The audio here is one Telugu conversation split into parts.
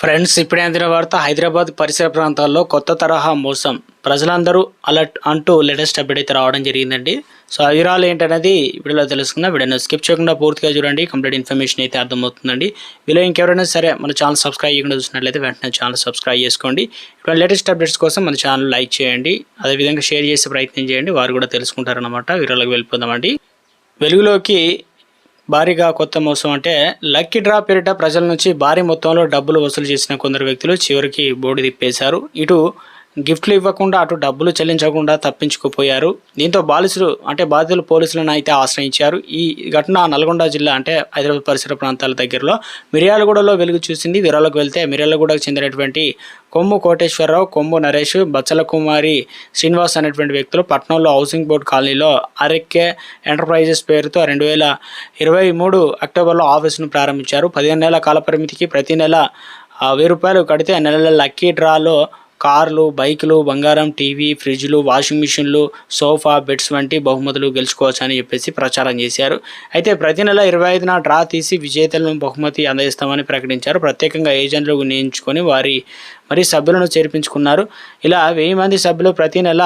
ఫ్రెండ్స్ ఇప్పుడే అందిన వార్త హైదరాబాద్ పరిసర ప్రాంతాల్లో కొత్త తరహా మోసం. ప్రజలందరూ అలర్ట్ అంటూ లేటెస్ట్ అప్డేట్ అయితే రావడం జరిగిందండి. సో ఆ వివరాలు ఏంటనేది వీడియోలో తెలుసుకుందాం. వీడియోని స్కిప్ చేయకుండా పూర్తిగా చూడండి. కంప్లీట్ ఇన్ఫర్మేషన్ అయితే అర్థమవుతుందండి. వీళ్ళు ఇంకెవరైనా సరే మన ఛానల్ సబ్స్క్రైబ్ చేయకుండా చూసినట్లయితే వెంటనే ఛానల్ సబ్స్క్రైబ్ చేసుకోండి. ఇప్పుడు లేటెస్ట్ అప్డేట్స్ కోసం మన ఛానల్ లైక్ చేయండి. అదేవిధంగా షేర్ చేసే ప్రయత్నం చేయండి. వారు కూడా తెలుసుకుంటారనమాట వీడియోలోకి వెళ్ళిపోదామండి. వెలుగులోకి భారీగా కొత్త మోసం అంటే లక్కీ డ్రా పేరిట ప్రజల నుంచి భారీ మొత్తంలో డబ్బులు వసూలు చేసిన కొందరు వ్యక్తులు చివరికి బోర్డు తిప్పేశారు. ఇటు గిఫ్ట్లు ఇవ్వకుండా అటు డబ్బులు చెల్లించకుండా తప్పించుకుపోయారు. దీంతో బాలిసులు అంటే బాధితులు పోలీసులను అయితే ఆశ్రయించారు. ఈ ఘటన నల్గొండ జిల్లా అంటే హైదరాబాద్ పరిసర ప్రాంతాల దగ్గరలో మిర్యాలగూడలో వెలుగు చూసింది. విరాలకు వెళ్తే మిర్యాలగూడకు చెందినటువంటి కొమ్ము కోటేశ్వరరావు కొమ్ము నరేష్ బచ్చల కుమారి శ్రీనివాస్ అనేటువంటి వ్యక్తులు పట్నంలో హౌసింగ్ బోర్డు కాలనీలో అరెక్కే ఎంటర్ప్రైజెస్ పేరుతో రెండు వేల ఇరవై మూడు అక్టోబర్లో ఆఫీసును ప్రారంభించారు. పదిహేను నెలల కాల పరిమితికి ప్రతి నెల వెయ్యి రూపాయలు కడితే నెల లక్కీ డ్రాలో కార్లు బైకులు బంగారం టీవీ ఫ్రిడ్జ్లు వాషింగ్ మిషన్లు సోఫా బెడ్స్ వంటి బహుమతులు గెలుచుకోవచ్చు అని చెప్పేసి ప్రచారం చేశారు. అయితే ప్రతి నెల ఇరవై ఐదున డ్రా తీసి విజేతలను బహుమతి అందజేస్తామని ప్రకటించారు. ప్రత్యేకంగా ఏజెంట్లు నియమించుకొని వారి మరి సభ్యులను చేర్పించుకున్నారు. ఇలా వెయ్యి మంది సభ్యులు ప్రతి నెల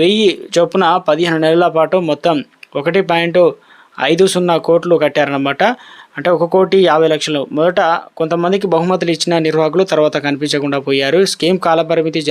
వెయ్యి చొప్పున పదిహేను నెలల పాటు మొత్తం ఒకటి పాయింట్ ఐదు సున్నా కోట్లు కట్టారనమాట అంటే ఒక కోటి యాభై లక్షలు. మొదట కొంతమందికి బహుమతులు ఇచ్చిన నిర్వాహకులు తర్వాత కనిపించకుండా పోయారు. స్కీమ్ కాలపరిమితి